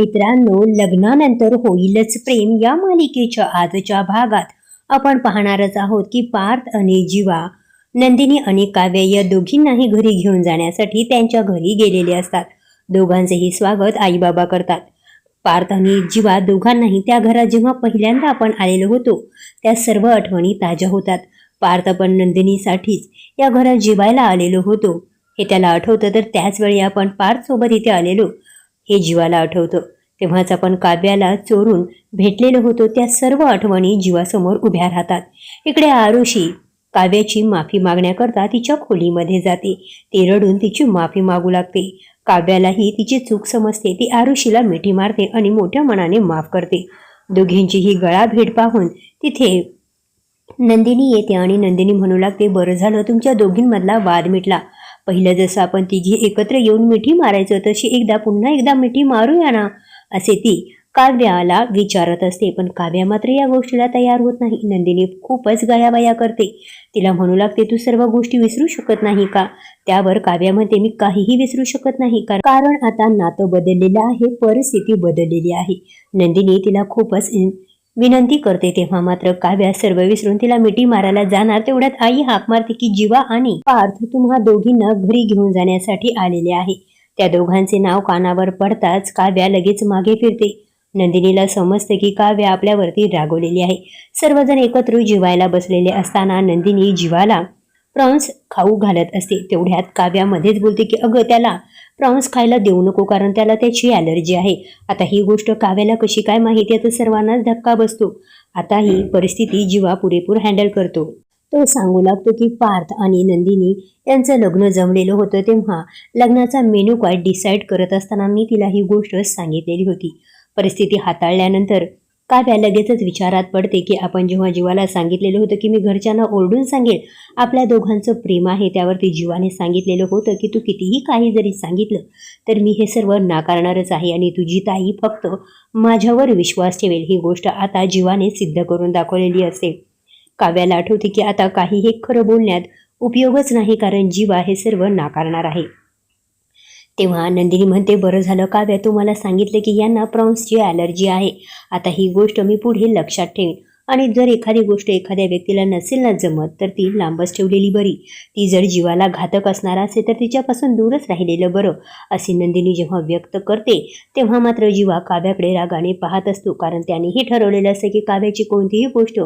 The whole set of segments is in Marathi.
मित्रांनो लग्नानंतर होईलच प्रेम या मालिकेच्या आजच्या भागात. आपण पाहणारच आहोत की पार्थ आणि जीवा नंदिनी आणि काव्य या दोघींनाही घरी घेऊन जाण्यासाठी त्यांच्या घरी गेलेले असतात. दोघांचेही स्वागत आईबाबा करतात. पार्थ आणि जीवा दोघांनाही त्या घरात जेव्हा पहिल्यांदा आपण आलेलो होतो त्या सर्व आठवणी ताज्या होतात. पार्थ आपण नंदिनीसाठीच या घरात जिवायला आलेलो होतो. हे त्याला आठवतं तर त्याच वेळी आपण पार्थ सोबत इथे आलेलो. हे जीवाला आठवतं. तेव्हाच आपण काव्याला चोरून भेटलेलो होतो त्या सर्व आठवणी जीवासमोर उभ्या राहतात. इकडे आरुषी काव्याची माफी मागण्याकरता तिच्या खोलीमध्ये जाते. ती रडून तिची माफी मागू लागते. काव्यालाही तिची चूक समजते. ती आरुषीला मिठी मारते आणि मोठ्या मनाने माफ करते. दोघींची ही गळा भेट पाहून तिथे नंदिनी येते आणि नंदिनी म्हणू लागते बरं झालं तुमच्या दोघींमधला वाद मिटला. पहिलं जसं आपण तिघी एकत्र येऊन मिठी मारायचं तशी एकदा पुन्हा एकदा मिठी मारूया ना? असे ती काव्याला विचारत असते. पण काव्या मात्र या गोष्टीला तयार होत नाही. नंदिनी खूपच गयाबाया करते. तिला म्हणू लागते तू सर्व गोष्टी विसरू शकत नाही का? त्यावर काव्या म्हणते मी काहीही विसरू शकत नाही. का कारण आता नातं बदललेलं आहे परिस्थिती बदललेली आहे. नंदिनी तिला खूपच विनंती करते तेव्हा मात्र काव्या सर्व विसरून तिला मिठी मारायला जाणार. तेवढ्यात आई हाक मारते की जीवा आणि पार्थ तुम्हा दोघींना घरी घेऊन जाण्यासाठी आलेले आहे. त्या दोघांचे नाव कानावर पडताच काव्या लगेच मागे फिरते. नंदिनीला समजते की काव्या आपल्यावरती रागवलेली आहे. सर्वजण एकत्र जिवायला बसलेले असताना नंदिनी जीवाला प्रॉन्स खाऊ घालत असते. तेवढ्यात काव्यामध्येच बोलते की अगं त्याला प्रॉन्स खायला देऊ नको कारण त्याला त्याची ॲलर्जी आहे. आता ही गोष्ट काव्याला कशी काय माहिती आहे तर सर्वांनाच धक्का बसतो. आता ही परिस्थिती जीवा पुरेपूर हँडल करतो. तो सांगू लागतो की पार्थ आणि नंदिनी यांचं लग्न जमलेलं होतं तेव्हा लग्नाचा मेनू कार्ड डिसाईड करत असताना मी तिला ही गोष्ट सांगितलेली होती. परिस्थिती हाताळल्यानंतर काव्या लगेचच विचारात पडते की आपण जेव्हा जीवाला सांगितलेलं होतं की मी घरच्यांना ओरडून सांगेल आपल्या दोघांचं प्रेम आहे त्यावरती जीवाने सांगितलेलं होतं की तू कितीही काही जरी सांगितलं तर मी हे सर्व नाकारणारच आहे आणि तुझी ताई फक्त माझ्यावर विश्वास ठेवेल. ही गोष्ट आता जीवाने सिद्ध करून दाखवलेली असते. काव्याला आठवते की आता काही हे खरं बोलण्यात उपयोगच नाही कारण जीवा हे सर्व नाकारणार आहे. तेव्हा नंदिनी म्हणते बरं झालं काव्या तुम्हाला सांगितलं की यांना प्रॉन्सची ॲलर्जी आहे. आता ही गोष्ट मी पुढे लक्षात ठेवीन. आणि जर एखादी गोष्ट एखाद्या व्यक्तीला नसेल ना जमत तर ती लांबच ठेवलेली बरी. ती जर जीवाला घातक असणार असेल तर तिच्यापासून दूरच राहिलेलं बरं असे नंदिनी जेव्हा व्यक्त करते तेव्हा मात्र जीवा काव्याकडे रागाने पाहत असतो कारण त्यानेही ठरवलेलं असतं की काव्याची कोणतीही गोष्ट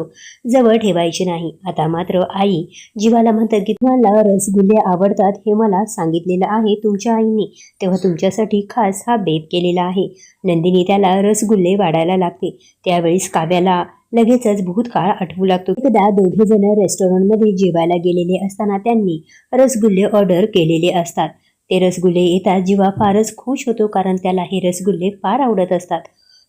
जवळ ठेवायची नाही. आता मात्र आई जीवाला म्हणतात की तुम्हाला रसगुल्ले आवडतात हे मला सांगितलेलं आहे तुमच्या आईने. तेव्हा तुमच्यासाठी खास हा बेत केलेला आहे. नंदिनी त्याला रसगुल्ले वाढायला लागते. त्यावेळेस काव्याला लगेचच भूतकाळ आठवू लागतो. एकदा दोघे जण रेस्टॉरंटमध्ये जेवायला गेलेले असताना त्यांनी रसगुल्ले ऑर्डर केलेले असतात. ते रसगुल्ले येतात जीवा फारच खुश होतो कारण त्याला हे रसगुल्ले फार आवडत असतात.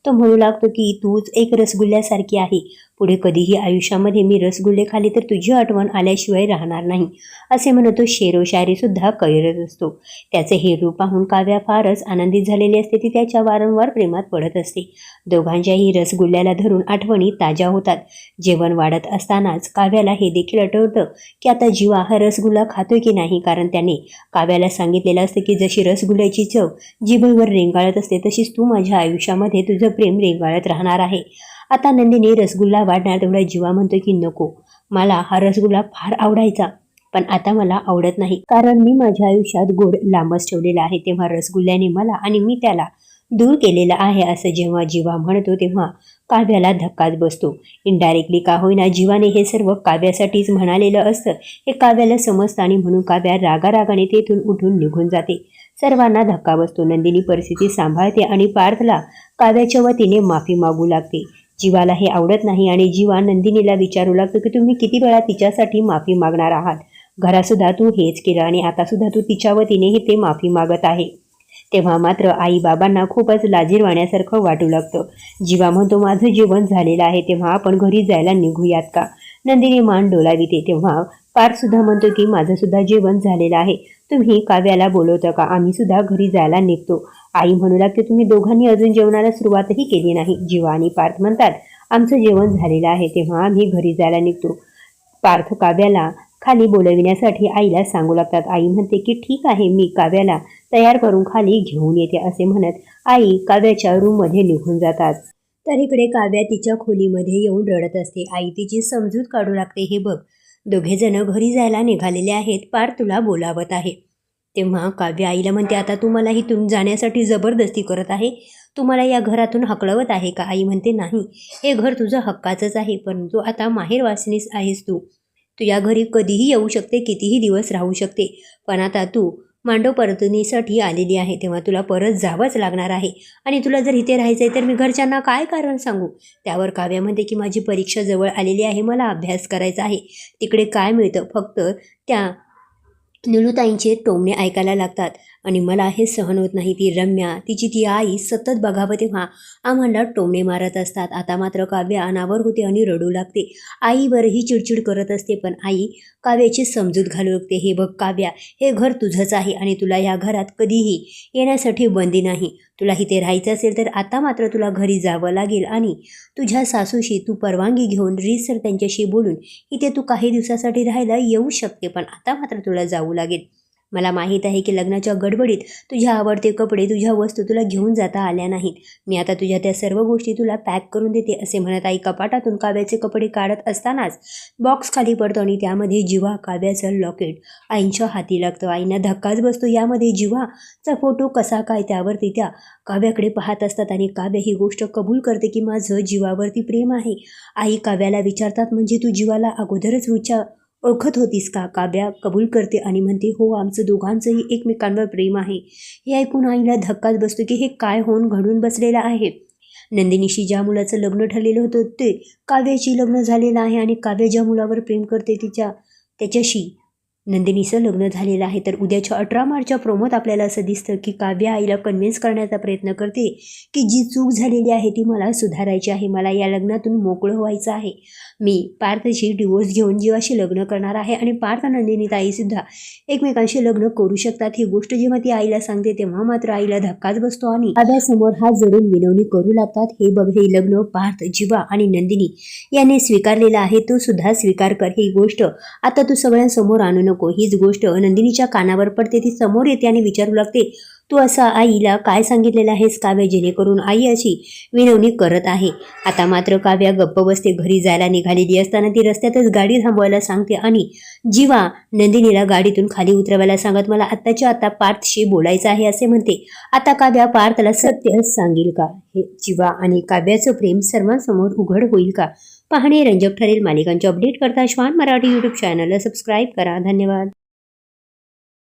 तो म्हणू लागतो की तूच एक रसगुल्ल्यासारखी आहे. पुढे कधीही आयुष्यामध्ये मी रसगुल्ले खाले तर तुझी आठवण आल्याशिवाय राहणार नाही असे म्हणतो शेरो शायरीसुद्धा कैरत असतो. त्याचे हे रूप पाहून काव्या फारच आनंदित झालेली असते ती त्याच्या वारंवार प्रेमात पडत असते. दोघांच्याही रसगुल्ल्याला धरून आठवणी ताज्या होतात. जेवण वाढत असतानाच काव्याला हे देखील आठवतं की आता जीवा हा रसगुल्ला खातोय की नाही कारण त्याने काव्याला सांगितलेलं असतं की जशी रसगुल्ल्याची चव जिभेवर रेंगाळत असते तशीच तू माझ्या आयुष्यामध्ये तुझं प्रेम रेंगाळत राहणार आहे. आता नंदिनी रसगुल्ला वाढणार तेवढा जीवा म्हणतो की नको. मला हा रसगुल्ला फार आवडायचा पण आता मला आवडत नाही. कारण मी माझ्या आयुष्यात गोड लांबच ठेवलेला आहे तेव्हा रसगुल्ल्याने मला आणि मी त्याला दूर केलेला आहे असं जेव्हा जीवा म्हणतो तेव्हा काव्याला धक्काच बसतो. इनडायरेक्टली का होईना जीवाने हे सर्व काव्यासाठीच म्हणालेलं असतं हे काव्याला समजतं आणि म्हणून काव्या रागारागाने तेथून उठून निघून जाते. सर्वांना धक्का बसतो. नंदिनी परिस्थिती सांभाळते आणि पार्थला काव्याच्या वतीने माफी मागू लागते. जीवाला हे आवडत नाही आणि जीवा नंदिनीला विचारू लागतो की तुम्ही किती वेळा तिच्यासाठी माफी मागणार आहात? घरासुद्धा तू हेच केलं आणि आता सुद्धा तू तिच्या वतीनेही ते माफी मागत आहे. तेव्हा मात्र आई बाबांना खूपच लाजीरवाण्यासारखं वाटू लागतं. जीवा म्हणतो माझं जीवन झालेलं आहे तेव्हा आपण घरी जायला निघूयात का? नंदिनी मान डोलाविते. तेव्हा पारसुद्धा म्हणतो की माझं सुद्धा जेवण झालेलं आहे. तुम्ही काव्याला बोलवता का? आम्ही सुद्धा घरी जायला निघतो. आई म्हणू लागते तुम्ही दोघांनी अजून जेवणाला सुरुवातही केली नाही. जीवा आणि पार्थ म्हणतात आमचं जेवण झालेलं आहे तेव्हा आम्ही घरी जायला निघतो. पार्थ काव्याला खाली बोलविण्यासाठी आईला सांगू लागतात. आई म्हणते की ठीक आहे मी काव्याला तयार करून खाली घेऊन येते असे म्हणत आई काव्याच्या रूममध्ये निघून जातात. तर इकडे काव्या तिच्या खोलीमध्ये येऊन रडत असते. आई तिची समजूत काढू लागते हे बघ दोघेजणं घरी जायला निघालेले आहेत पार तुला बोलावत आहे. तेव्हा काव्य आईला म्हणते आता तू मला इथून जाण्यासाठी जबरदस्ती करत आहे. तू मला या घरातून हकलवत आहे का? आई म्हणते नाही. हे घर तुझं हक्काचंच आहे परंतु आता माहेर वासनीस आहेस तू. तू या घरी कधीही येऊ शकते कितीही दिवस राहू शकते. पण आता तू मांडव परतणीसाठी आलेली आहे तेव्हा तुला परत जावंच लागणार आहे. आणि तुला जर इथे राहायचं आहे तर मी घरच्यांना काय कारण सांगू? त्यावर काव्यामध्ये की माझी परीक्षा जवळ आलेली आहे मला अभ्यास करायचा आहे. तिकडे काय मिळतं? फक्त त्या निळूताईंचे टोमणे ऐकायला लागतात. आणि मला हे सहन होत नाही ती रम्या तिची ती आई सतत बघावं तेव्हा आम्हाला टोमणे मारत असतात. आता मात्र काव्य अनावर होते आणि रडू लागते. आईवरही चिडचिड करत असते पण आई काव्याची समजूत घालू लागते हे बघ काव्या हे घर तुझंच आहे आणि तुला या घरात कधीही येण्यासाठी बंदी नाही. तुला इथे राहायचं असेल तर आता मात्र तुला घरी जावं लागेल आणि तुझ्या सासूशी तू परवानगी घेऊन रीसर त्यांच्याशी बोलून इथे तू काही दिवसासाठी राहायला येऊ शकते पण आता मात्र तुला जाऊ लागेल. मला माहीत आहे की लग्नाच्या गडबडीत तुझ्या आवडते कपडे तुझ्या वस्तू तुला घेऊन जाता आल्या नाहीत. मी आता तुझ्या त्या सर्व गोष्टी तुला पॅक करून देते असे म्हणत आई कपाटातून काव्याचे कपडे काढत असतानाच बॉक्स खाली पडतो आणि त्यामध्ये जिवा काव्याचं लॉकेट आईंच्या हाती लागतो. आईंना धक्काच बसतो. यामध्ये जिवाचा फोटो कसा काय त्यावरती त्या काव्याकडे पाहत असतात आणि काव्य ही गोष्ट कबूल करते की माझं जीवावरती प्रेम आहे. आई काव्याला विचारतात म्हणजे तू जीवाला अगोदरच विचार ओळखत होतीस का? काव्या कबूल करते आणि म्हणते हो आमचं दोघांचंही एकमेकांवर प्रेम आहे. हे ऐकून आईला धक्काच बसतो की हे काय होऊन घडून बसलेलं आहे. नंदिनीशी ज्या मुलाचं लग्न ठरलेलं होतं ते काव्याची लग्न झालेलं आहे आणि काव्य ज्या मुलावर प्रेम करते तिच्या त्याच्याशी नंदिनीचं लग्न झालेलं आहे. तर उद्याच्या अठरा मार्चच्या प्रोमोत आपल्याला असं दिसतं की काव्य आईला कन्व्हिन्स करण्याचा प्रयत्न करते की जी चूक झालेली आहे ती मला सुधारायची आहे. मला या लग्नातून मोकळं व्हायचं आहे. मी पार्थशी डिवोर्स घेऊन जीवाशी लग्न करणार आहे आणि पार्थ नंदिनी ताईसुद्धा एकमेकांशी लग्न करू शकतात. ही गोष्ट जेव्हा ती आईला सांगते तेव्हा मात्र आईला धक्काच बसतो आणि काव्यासमोर हात जोडून विनवणी करू लागतात. हे बघ हे लग्न पार्थ जीवा आणि नंदिनी यांनी स्वीकारलेलं आहे तू सुद्धा स्वीकार कर. ही गोष्ट आता तू सगळ्यांसमोर आणू नको. हीच गोष्ट नंदिनीच्या कानावर पडते ती समोर येते आणि विचारू लागते तू असं आईला काय सांगितलेलं आहेस काव्य? जेणेकरून आई अशी विनवणी करत आहे. आता मात्र काव्या गप्प बसते घरी जायला निघालेली असताना ती रस्त्यातच गाडी थांबवायला सांगते आणि जीवा नंदिनीला गाडीतून खाली उतरवायला सांगत मला आत्ताच्या आता पार्थशी बोलायचं आहे असे म्हणते. आता काव्या पार्थला सत्य सांगेल का? हे जीवा आणि काव्याचं प्रेम सर्वांसमोर उघड होईल का? पाहणे रंजक ठरेल मालिकांचे अपडेट करता श्वान मराठी यूट्यूब चॅनलला सबस्क्राईब करा. धन्यवाद.